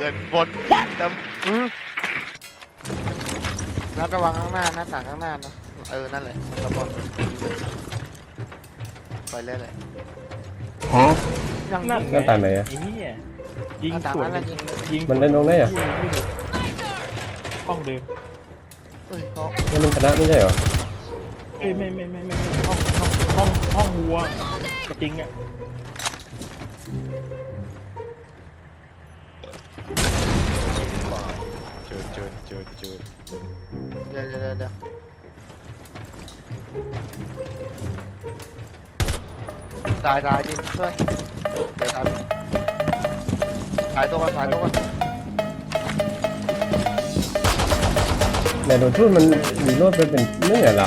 ปืนบนแต่อืมนัดระวังข้างหน้าหน้าต่างข้างหน้านะเออนั่นแหละมันระบอดไปเรื่อยเลยยังนั่นยิงหน้าต่างไหนอะไอ้เหี้ยยิงหน้าต่างสวนนั้นน่ะยิงยิงมันเล่นตรงไหนอะยิงไม่ถูกห้องเดิมเอ้ยเขานี่มันชนะไม่ใช่เหรอเอ้ยไม่ไม่ไม่ไม่ไม่ห้องห้องห้องห้องวัวจริงอะ จินเจินเจินเจินเดี๋ยวเดี๋ยวเดี๋ยวเดี๋ยวตายตายยิงช่วยเดี๋ยวตายตายตัวกันตายตัวกันในโดนทุ่นมันมีรถไปเป็นเรื่องอะไร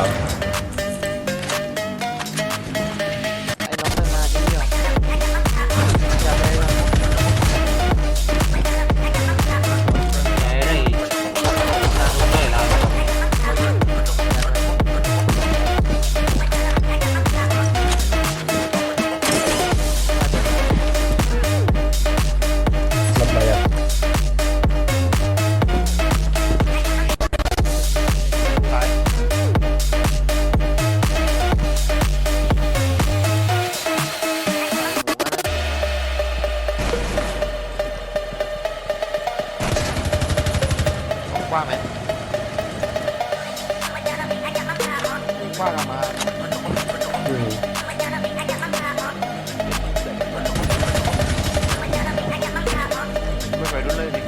กว้างไหมว่าเรามาอืมไม่ไปรุ่นเลยดิ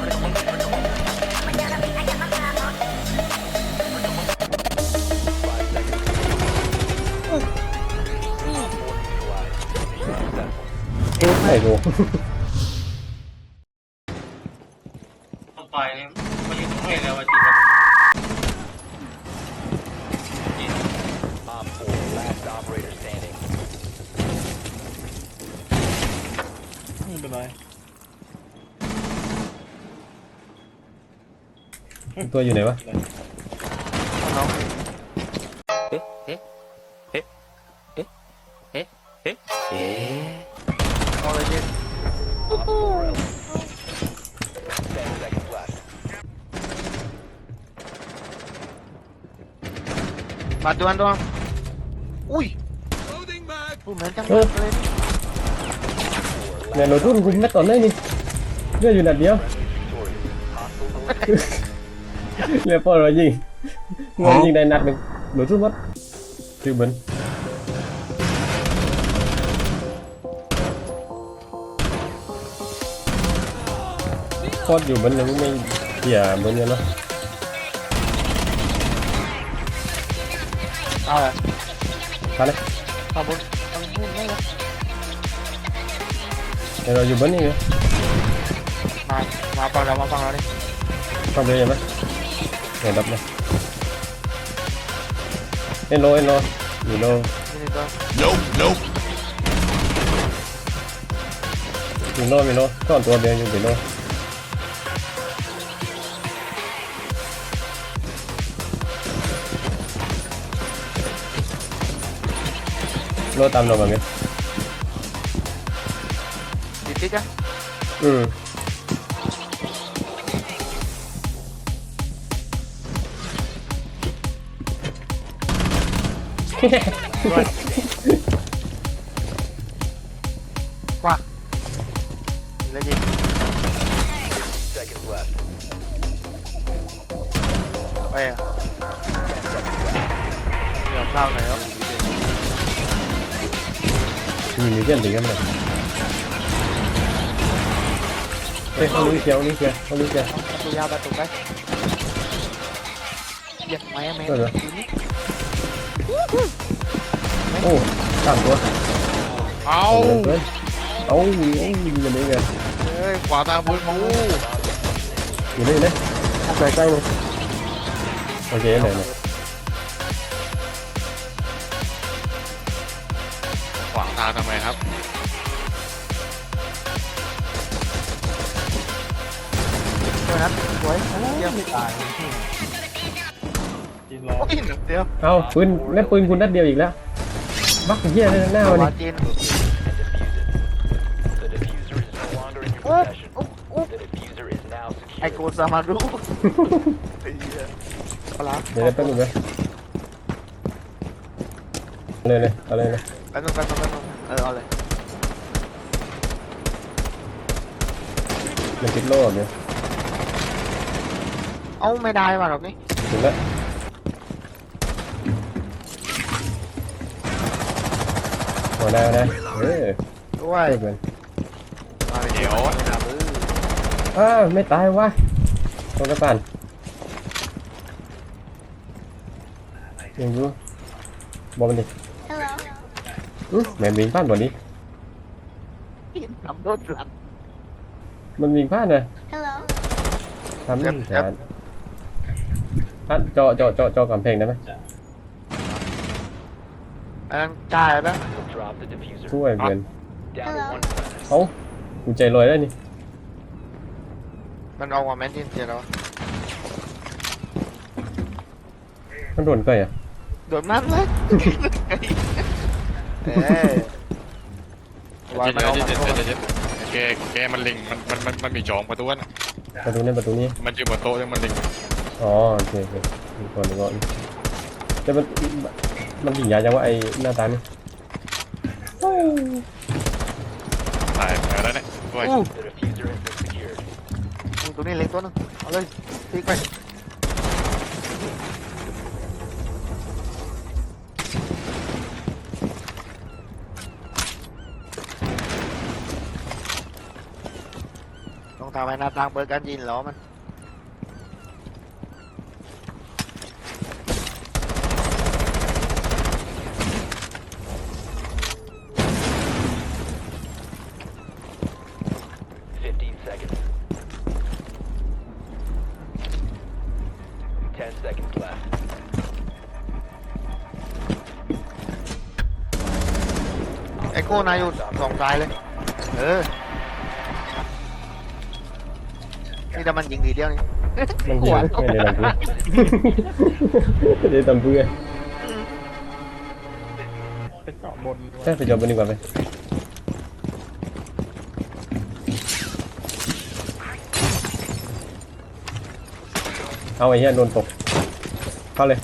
ไอ้โง่ต่อยเนี่อยู่ตรงไหนแล้ววะจริงครับ Op 4, last operator standing. ไม่เป็นไร ตัวอยู่ไหนวะน้องเอาเลยยิง Op 4 eliminated. 10 seconds left. มาดวนดวงอุ้ยพูดเหมือนจังเลยในโดนทุ่นคุณแม่ตอนไหนนี่เลือดอยู่นัดเดียว Victorious. Hostile เรียกพ่อเรายิงงงยิงได้นัดหนึ่งโดนทุ่นวัดคือเหมือนโคตรอยู่มันยังไม่เหี้ยเหมือนกันเนาะเอาเลยมาเลยขอบคุณต้องพูดไม่เลยเดี๋ยวเราอยู่บนนี่อยู่มา มาฟังเรา มาฟังเราดิต้องไปยังไหม เห็นรับเลยเอ็นโลเอ็นโลอยู่โลนี่ตัว nope nope อยู่โลมีโลก้อนตัวเดียวอยู่เป็นโลโลตามเราแบบนี้ติดติดจ้ะอืม กว่าแล้วยิง seconds left. ไปอะเดี๋ยวเล่าหน่อยครับมีมีเพื่อน โอ้สามตัวเอาเอาเกินเอาอยู่เอาอยู่ยังไงกันเฮ้ยขวาตามพื้นมูอยู่นี่เลยใกล้ใกล้เลยโอเคเลยเลยขวางทางทำไมครับเดี๋ยวนะสวยเยี่ยมตาย จีนรอโอ้ยหนึ่งเดียวเอาปืนเล่นปืนคุณนัดเดียวอีกแล้ว บักเฮียเลยหน้าวันมานี้ จีน The diffuser is no longer in your possession. The diffuser is now ไอ้กูสามารุไอ้เหี้ยเอาละเดี๋ยวได้แป๊บนึงนะเลยเลยเอาเลยเลยแป๊บนึงแป๊บนึงแป๊บนึงเออเอาเลยมันติดโล่เดี๋ยวเอ้าไม่ได้ว่ะหรอกนี่ถึงแล้ว หัวหน้านะเออด้วยเออเหมือนมาเลยเดี๋ยวไม่น่าบื้ออ้าวไม่ตายวะตัวกระปันยังอยู่บอกมันดิ Hello. อื้อแมนวิ่งผ่านตัวนี้ทำโทษหลังมันวิ่งผ่านนะ Hello. ทำครันี่บแสนพัดจอจอจอจอกำแพงได้ไหมอันนั้นจ่ายแล้ว Drop the diffuser. ช่วยเพื่อน Down to one friendly. เอ้ากูใจลอยแล้วนี่ มันเอาว่าแมนทินเสียแล้วมันโดนก่อยอะโดนมันเลยเอ้ยว่าเดี๋มันยวเอาเดี๋ยวมาเดี๋ยวเดี๋ยวแกแกมันลิงมันมันมันมันมีจองประตูน่ะประตูนี้ประตูนี้ มันอยู่บนโต๊ะแล้วมันลิงอ๋อโอเคโอเคดูก่อนดูก่อนแต่มันมันยิงยาจังว่าไอ้หน้าตานี่ ตายไปแล้วเนี่ยด้วยอู้ The diffuser has been secured. ตัวนี้เล็กตัวนึงเอาเลยติ๊กไปต้องทำให้หน้าต่างเปิดการยินล้อมัน ก้นายอยู่สองซ้ายเลย เออ นี่ถ้ามันยิงทีเดียวนี่ มันยิงไม่ได้ลำเพื่อไม่ได้ทำเพื่อไปเจาะบนใช่ไปจอบบนดีกว่าไปเอาไอ้เหี้ยโดนตกเข้าเลย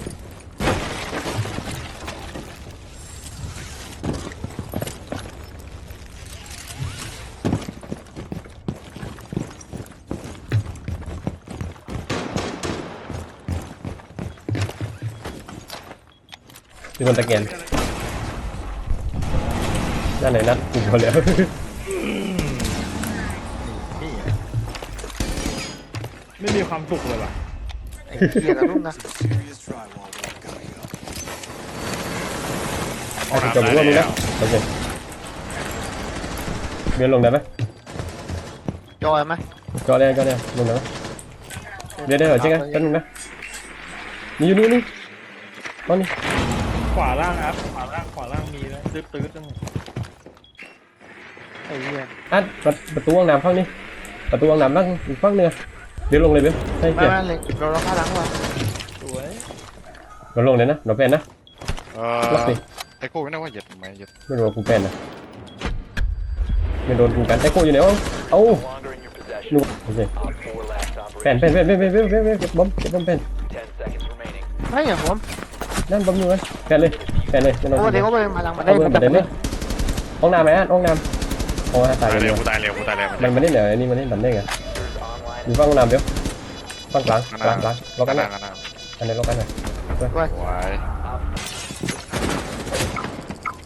คนตะเกียนด้านไหนนัดกูพอแล้วไม่มีความสุขเลยว่ะไอ้เกียร์นะลูกนะ เอาจะจบร่วมมึงนะโอเคเบียนลงได้ไหมจอยไหมจอได้จอได้ลงได้ไหมเดี๋ยวเดี๋ยวเดี๋ยวเจ๊กันกันนึงนะนี่อยู่นี่นี่ตอนนี้ ขวาล่างครับ ขวาล่าง ขวาล่างมีแล้วตื้อตื้อตั้งไอ้เหี้ยอะประประตูห้องน้ำฝั่งนี้ ประตูห้องน้ำนั่งอีกฝั่งหนึงอะเดี๋ยวลงเลยเบี้ยใช่ไม่เกียไม่เลยเราเราข้าหลังว่ะสวยเราลงเลยนะเราเป็นนะเอล็อกอดิไอ้กูไม่ได้ว่าเหยียดทำไมเหยียดไม่รู้ว่ากูเป็นนะไม่โดนกูกันไอ้โก้อยู่ไหนวะเอ้า No longer in your possession. นู่นโอเค Op 4 last แผ่น operator. แผ่นแผ่นแผ่นแผ่นแผ่นแผ่นแผ่นเก็บบอมเก็บบอมแผ่น10 seconds remaining. เฮ้ยอย่างผม นั่นบอมอยู่ไหมแผ่นเลยแผ่นเลยไม่ต้องโอ้เดี๋ยวก็ไปมาหลังมาได้ได้มันประเด็นเลยห้องน้ำไหมอะห้องน้ำโอ้ยตายตายเลเร็ยวกูตายเร็วกูตายเร็วมันไม่ได้เหนือนี่มันได้ดันได้ไง Diffuser's online อยู่ฝั่งห้องน้ำเดี๋ยวฝั่งกลางกลางกลางล็อกกันหเลน้ายกันนะอันนี้ล็อกกันเลยไว้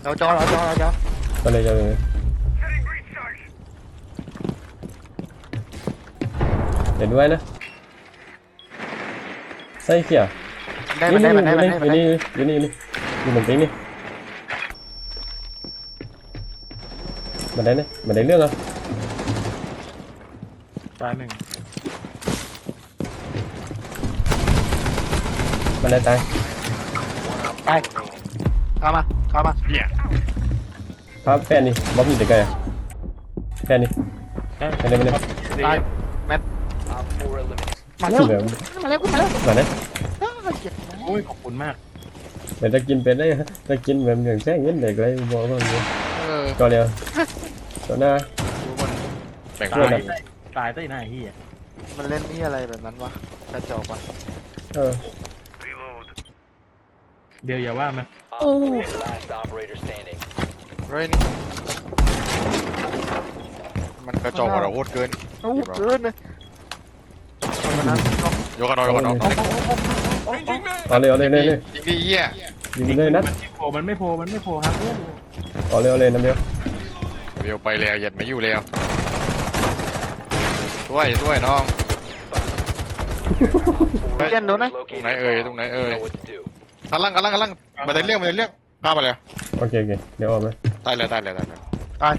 เราจอเราจอเราจอก็เลยจะเห็นด้วยนะใส่เขีย ได้นี่มันนี่ได้อมันได้ยู่มันนี่ได้อยู่นี่อยู่นี่นี่อยู่เหมือนกันนี่มันได้เนี่ยมันได้เรื่องอะตายหนึ่งมันได้ตายไปเข้ามาเข้ามาเหี้ยครับแฟนนี่บอมอยู่แต่ไกลอะแฟนนี่ใช่แฟนนี่มันเลยตาย Op 4 eliminated. มาเร็วเหลือมาเร็วมาเร็วมาเนี่ยอ้าว เจ็บโอ้ยขอบคุณมากเดี๋ยวจะกินเป็ดได้จะกินแบบอย่างแช่เงี้ยเด็กเลยบอกว่าอย่างเงี้ยเออก็เร็วต่อหน้า ดูมันแบ่งตาเพื่อนยตายใต้หน้าเฮียมันเล่นนี่อะไรแบบนั้นวะกระจอกวะเออเดี๋ยวอย่าว่ามัน Op 4 last operator standing. เฮ้ยนี่มันกระจอกเราโคตรเกินโอ้เกินเลยเอามานั้นเอาโยกกันเอาโยกกันเอาเอาเลยเอา เลยเลยเลยยิงดิเหี้ยยิงเลยนะมันไม่โผล่มันไม่โผล่มันไม่โผล่ครับเอาเลยเอาเลยน้ำเดียวเดี๋ยวไปแล้วเหยัดไม่อยู่แล้วด้วยด้วยน้องเล่นโดนนะ Located Này a ơi, bomb. lúc này You ơi. know what to do. กำลังกำลังกำลังมาได้เรื่องมาได้เรื่องข้ามไปเลยโอเคโอเคเดี๋ยวออกมาตายเลยตายเลยตายเลยตาย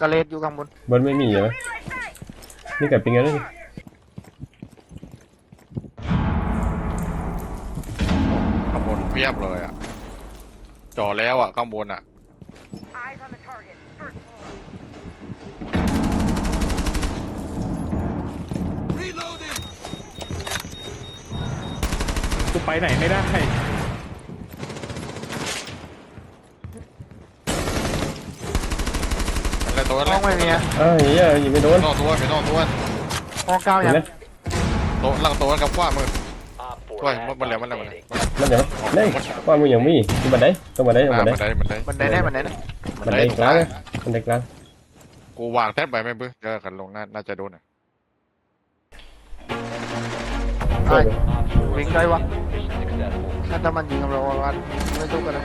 สเลดอยู่ข้างบนบนไม่มีใช่ไหม นี่กับปิงกันเลยข้างบนเพียบเลยอะจ่อแล้วอะข้างบนอะ Eyes on the target. First floor. กูไปไหนไม่ได้ อะไรตัวห้แล้อวงไม่มีอะอ้าวเฮียยิงไม่โดนนอกตัวไม่นอกตัวห้องเก้าเห็ยันงไหมโต๊ะล่างโต๊ะกับขว้ามือ Op 4ด้วย last มันแล้ว stop มันแล้วมัน standing. มันเดี๋ยวได้ว่ามึงยังมีที่บันไดต้องบันไดต้องอ่าบันไดมันได้มันได้มันได้แน่มันได้แน่บันไดกลางบันไดกลางกูวางแทบไปไม่เบื้อเจอกันลงน่าน่าจะโดนอะตาย Op 4วิ่งได้วะ Mission successful. ถ้ามันยิงกับเราอะไม่สู้กันนะ